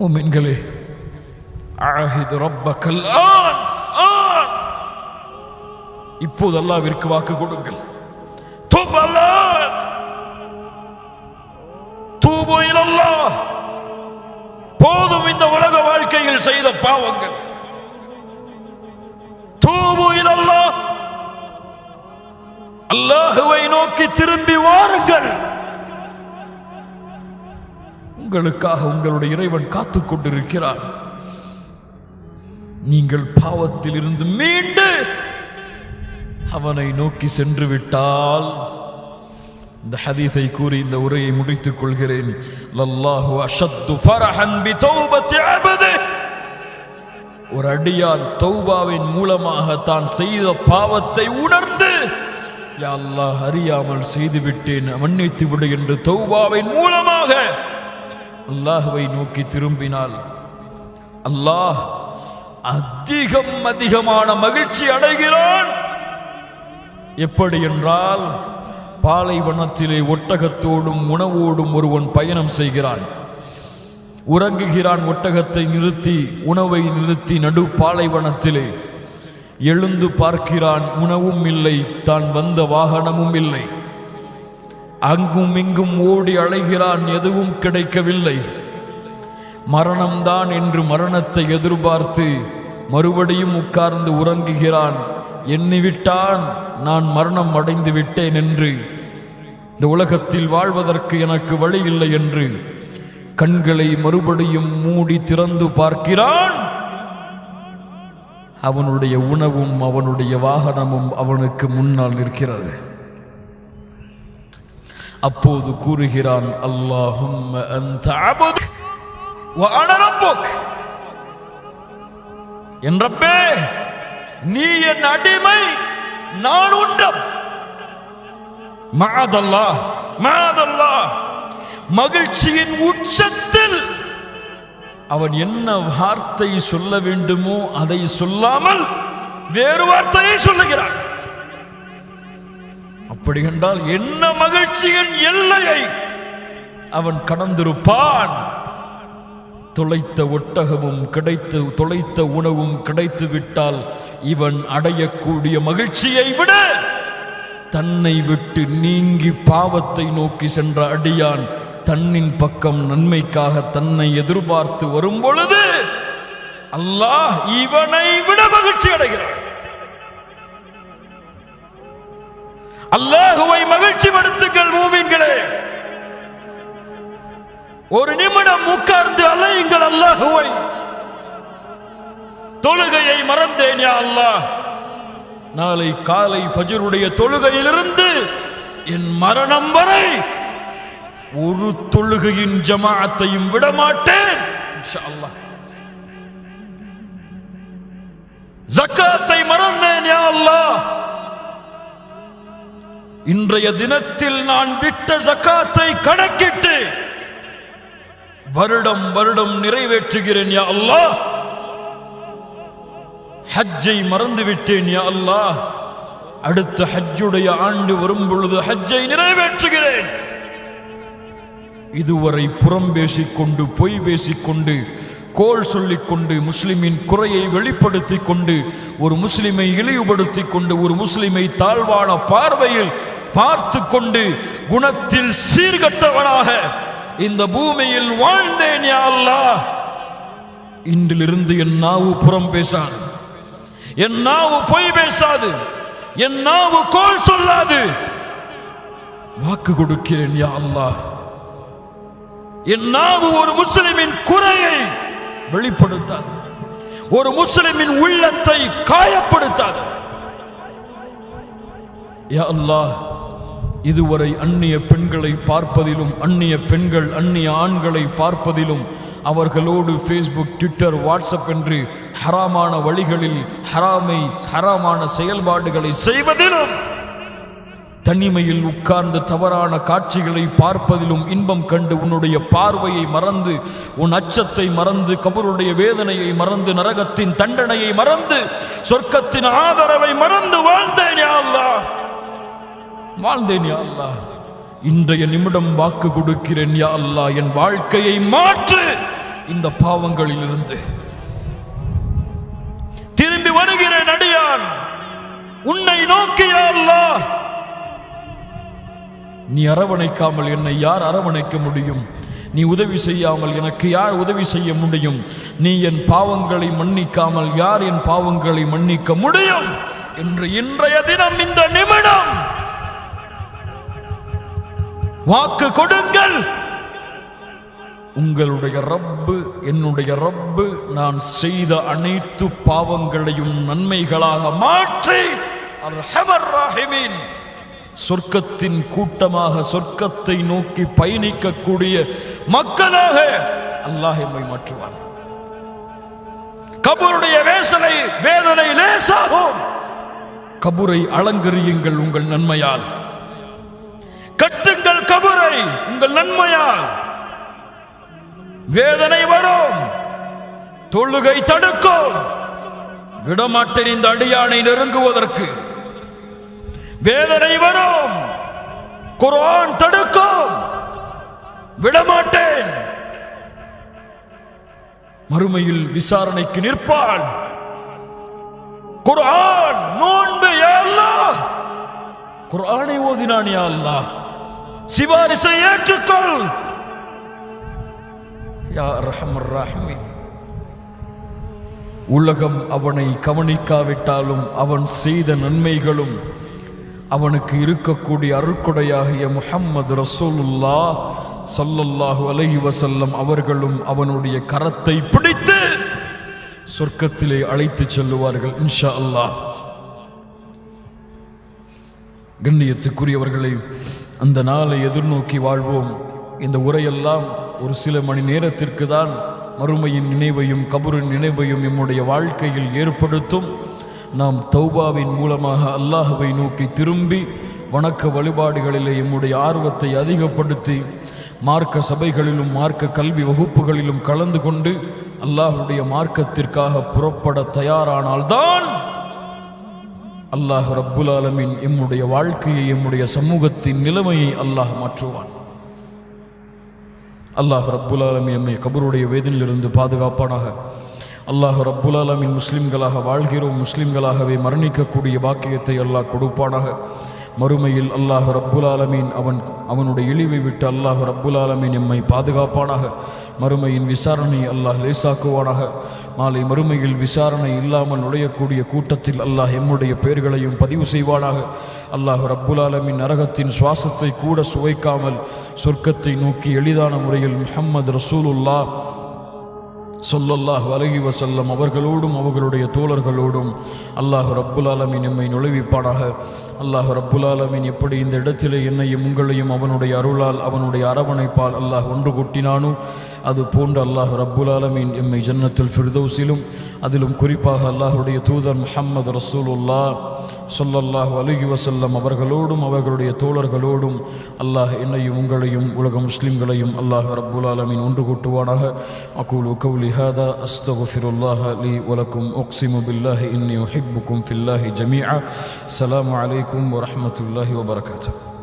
முமின்களே அழகிது ரப்ப கல் இப்போது அல்லாவிற்கு வாக்கு கொடுங்கள். தூபு அல்லாஹ் தூபு போதும் இந்த உலக வாழ்க்கையில் செய்த பாவங்கள். தூபு இலல்லாஹ் அல்லாஹுவை நோக்கி திரும்பி வாருங்கள். உங்களுக்காக உங்களுடைய இறைவன் காத்துக் கொண்டிருக்கிறார். நீங்கள் பாவத்தில் இருந்து மீண்டு அவனை நோக்கி சென்று விட்டால் இந்த ஹதீஸை கூறி இந்த உரையை முடித்துக் கொள்கிறேன். லல்லாஹு அஷத்து ஃபரஹன் பி தௌபத்தி ஒரு அடியான் தௌபாவின் மூலமாக தான் செய்த பாவத்தை உணர்ந்து யா அல்லாஹ் அறியாமல் செய்துவிட்டேன் மன்னித்து விடு என்று தௌபாவின் மூலமாக அல்லாஹுவை நோக்கி திரும்பினால் அல்லாஹ் அதிகம் அதிகமான மகிழ்ச்சி அடைகிறான். எப்படி என்றால் பாலைவனத்திலே ஒட்டகத்தோடும் உணவோடும் ஒருவன் பயணம் செய்கிறான். உறங்குகிறான் ஒட்டகத்தை நிறுத்தி உணவை நிறுத்தி நடு பாலைவனத்திலே. எழுந்து பார்க்கிறான் உணவும் இல்லை தான் வந்த வாகனமும் இல்லை. அங்கும் இங்கும் ஓடி அலைகிறான் எதுவும் கிடைக்கவில்லை. மரணம்தான் என்று மரணத்தை எதிர்பார்த்து மறுபடியும் உட்கார்ந்து உறங்குகிறான். எண்ணிவிட்டான் நான் மரணம் அடைந்து விட்டேன் என்று. இந்த உலகத்தில் வாழ்வதற்கு எனக்கு வழி இல்லை என்று. கண்களை மறுபடியும் மூடி திறந்து பார்க்கிறான். அவனுடைய உணவும் அவனுடைய வாகனமும் அவனுக்கு முன்னால் நிற்கிறது. அப்போது கூறுகிறான் அல்லாஹும் அந்த என் ரப்பே நீ என் அடிமை நான் உண்டம் மாதல்லா மாதல்லா மகிழ்ச்சியின் உச்சத்தில் அவன் என்ன வார்த்தை சொல்ல வேண்டுமோ அதை சொல்லாமல் வேறு வார்த்தையை சொல்லுகிறான். அப்படி என்றால் என்ன மகிழ்ச்சியின் எல்லையை? அவன் கடந்திருப்பான். தொலைத்த ஒட்டகமும் கிடைத்து தொலைத்த உணவும் கிடைத்து விட்டால் இவன் அடையக்கூடிய மகிழ்ச்சியை விட தன்னை விட்டு நீங்கி பாவத்தை நோக்கி சென்ற அடியான் தன்னின் பக்கம் நன்மைக்காக தன்னை எதிர்பார்த்து வரும் பொழுது அல்லாஹ் இவனை விட மகிழ்ச்சி அடைகிறான். அல்லாஹுவை மகிழ்ச்சி படுத்துங்கள் மூவின்களே ஒரு நிமிடம் உட்கார்ந்து அலையுங்கள் அல்லாஹுவை. தொழுகையை மறந்தேன் யா அல்லாஹ். நாளை காலை ஃபஜருடைய தொழுகையிலிருந்து என் மரணம் வரை ஒரு தொழுகையின் ஜமாத்தையும் விடமாட்டேன். ஜக்காத்தை மறந்தேன் யா அல்லாஹ் இன்றைய தினத்தில் நான் விட்ட ஜக்காத்தை கணக்கிட்டு வருடம் வருடம் நிறைவேற்றுகிறேன் யா அல்லாஹ். ஹஜ்ஜை மறந்து விட்டேன் யா அல்லாஹ். அடுத்த ஹஜ்ஜுடைய ஆண்டு வரும் பொழுது ஹஜ்ஜை நிறைவேற்றுகிறேன். இதுவரை புறம் பேசிக்கொண்டு பொய் பேசிக்கொண்டு கோல் சொல்லிக்கொண்டு முஸ்லிமின் குறையை வெளிப்படுத்திக் கொண்டு ஒரு முஸ்லிமை இழிவுபடுத்திக் கொண்டு ஒரு முஸ்லிமை தாழ்வான பார்வையில் பார்த்து கொண்டு குணத்தில் சீர்கட்டவனாக இந்த பூமியில் வாழ்ந்தேன் யா அல்லாஹ். இன்றிலிருந்து என் நாவு புறம் பேசாது. என் நாவு பொய் பேசாது. என் நாவு கோல் சொல்லாது. வாக்கு கொடுக்கிறேன் யா அல்லாஹ். என் நாவு ஒரு முஸ்லிமின் குறையை வெளிப்படுத்தாது. ஒரு முஸ்லிமின் உள்ளத்தை காயப்படுத்தாது. யா அல்லாஹ் இதுவரை அந்நிய பெண்களை பார்ப்பதிலும் அந்நிய பெண்கள் அந்நிய ஆண்களை பார்ப்பதிலும் அவர்களோடு ஃபேஸ்புக் ட்விட்டர் வாட்ஸ்அப் என்று ஹராமான வழிகளில் ஹராமை ஹராமான செயல்பாடுகளை செய்வதிலும் தனிமையில் உட்கார்ந்து தவறான காட்சிகளை பார்ப்பதிலும் இன்பம் கண்டு உன்னுடைய பார்வையை மறந்து உன் அச்சத்தை மறந்து கபருடைய வேதனையை மறந்து நரகத்தின் தண்டனையை மறந்து சொர்க்கத்தின் ஆதரவை மறந்து வாழ்ந்தேன் யா அல்லாஹ். வாழ்ந்தேன் யா அல்லாஹ். இன்றைய நிமிடம் வாக்கு கொடுக்கிறேன் யா அல்லா என் வாழ்க்கையை மாற்று. இந்த பாவங்களில் இருந்து திரும்பி வருகிறேன் அடியான். உன்னை நோக்கியா அல்லாஹ். நீ அரவணைக்காமல் என்னை யார் அரவணைக்க முடியும்? நீ உதவி செய்யாமல் எனக்கு யார் உதவி செய்ய முடியும்? நீ என் பாவங்களை மன்னிக்காமல் யார் என் பாவங்களை மன்னிக்க முடியும்? என்று இன்றைய தினம் இந்த நிமிடம். வாக்கு கொடுங்கள். உங்களுடைய ரப்பு என்னுடைய ரப்பு நான் செய்த அனைத்து பாவங்களையும் நன்மைகளாக மாற்றி. அர்ஹமர் ராஹிமீன். சொர்க்கத்தின் கூட்டமாக சொர்க்கத்தை நோக்கி பயணிக்கக்கூடிய மக்களாக அல்லாஹ் எம்மை மாற்றுவான். கபருடைய வேசனை வேதனை லேசாகும். கபுரை அலங்கரியுங்கள் உங்கள் நன்மையால். கட்டுங்கள் கபுரை உங்கள் நன்மையால். வேதனை வரும். தொழுகை தடுக்கும். விடமாட்டேன் இந்த அடியானை நெருங்குவதற்கு. வேதனை வரும். குர்ஆன் தடுக்கும். விடமாட்டேன். மறுமையில் விசாரணைக்கு நிற்பான் குர்ஆன் நோன்பு யா அல்லாஹ். குர்ஆனை ஓதினான் யா அல்லாஹ். சிபாரிசை ஏற்றுக்கொள். யா ரஹமர் ராஹிமீன். உலகம் அவனை கவனிக்காவிட்டாலும் அவன் செய்த நன்மைகளும் அவனுக்கு இருக்கக்கூடிய அருட்கொடையாகிய முஹம்மது ரசூலுல்லா சல்லல்லாஹு அலைஹி வசல்லம் அவர்களும் அவனுடைய கரத்தை பிடித்து சொர்க்கத்திலே அழைத்து செல்லுவார்கள் இன்ஷா அல்லாஹ். கண்ணியத்துக்குரியவர்களை அந்த நாளை எதிர்நோக்கி வாழ்வோம். இந்த உரையெல்லாம் ஒரு சில மணி நேரத்திற்கு தான் மறுமையின் நினைவையும் கபரின் நினைவையும் நம்முடைய வாழ்க்கையில் ஏற்படுத்தும். நாம் தௌபாவின் மூலமாக அல்லாஹுவை நோக்கி திரும்பி வணக்க வழிபாடுகளிலே எம்முடைய ஆர்வத்தை அதிகப்படுத்தி மார்க்க சபைகளிலும் மார்க்க கல்வி வகுப்புகளிலும் கலந்து கொண்டு அல்லாஹுடைய மார்க்கத்திற்காக புறப்பட தயாரானால்தான் அல்லாஹ் ரப்புல் ஆலமின் எம்முடைய வாழ்க்கையை எம்முடைய சமூகத்தின் நிலைமையை அல்லாஹ் மாற்றுவான். அல்லாஹ் ரப்புல் ஆலமீன் எம்மை கபருடைய வேதிலிருந்து பாதுகாப்பானாக. அல்லாஹ் ரப்புல் ஆலமீன் முஸ்லிம்களாக வாழ்கிறோம். முஸ்லிம்களாகவே மரணிக்கக்கூடிய பாக்கியத்தை அல்லாஹ் கொடுப்பானாக. மறுமையில் அல்லாஹ் ரப்புல் ஆலமீன் அவன் அவனுடைய இழிவை விட்டு அல்லாஹ் ரப்புல் ஆலமீன் எம்மை பாதுகாப்பானாக. மறுமையின் விசாரணை அல்லாஹ் லேசாக்குவானாக. மாலை மறுமையில் விசாரணை இல்லாமல் நுழையக்கூடிய கூட்டத்தில் அல்லாஹ் எம்முடைய பெயர்களையும் பதிவு செய்வானாக. அல்லாஹ் ரப்புல் ஆலமின் நரகத்தின் சுவாசத்தை கூட சுவைக்காமல் சொர்க்கத்தை நோக்கி எளிதான முறையில் முஹம்மது ரசூலுல்லா சொல்லல்லாஹ் அலஹி வசல்லம் அவர்களோடும் அவர்களுடைய தோழர்களோடும் அல்லாஹ் ரப்புல் எம்மை நுழைவிப்பாடாக அல்லாஹ் ரப்புல் எப்படி இந்த இடத்திலே என்னையும் உங்களையும் அவனுடைய அருளால் அவனுடைய அரவணைப்பால் அல்லாஹ் ஒன்று கூட்டினானோ அது போன்று அல்லாஹ் ரப்புல் ஆலமீன் எம்மை ஜன்னத்தில் ஃபிர்தௌசிலும் அதிலும் குறிப்பாக அல்லாஹுடைய தூதர் முஹம்மது ரசூலுல்லா சொல்லல்லாஹ் அலுகி வசல்லம் அவர்களோடும் அவர்களுடைய தோழர்களோடும் அல்லாஹ் என்னையும் உங்களையும் உலக முஸ்லிம்களையும் அல்லாஹ் ரப்புல் ஆலமின் ஒன்று கூட்டுவானாக. அகூல் உகவுலி ஹாதா அஸ்தகுஃபிருல்லாஹ் அலி வலக்கும். ஒக்சிமு பில்லாஹி இன்னி ஹிப்புக்கும் ஃபில்லாஹி ஜமீஆ. சலாம் அலைக்கும் வரமத்துல்லாஹி வபர்காத்து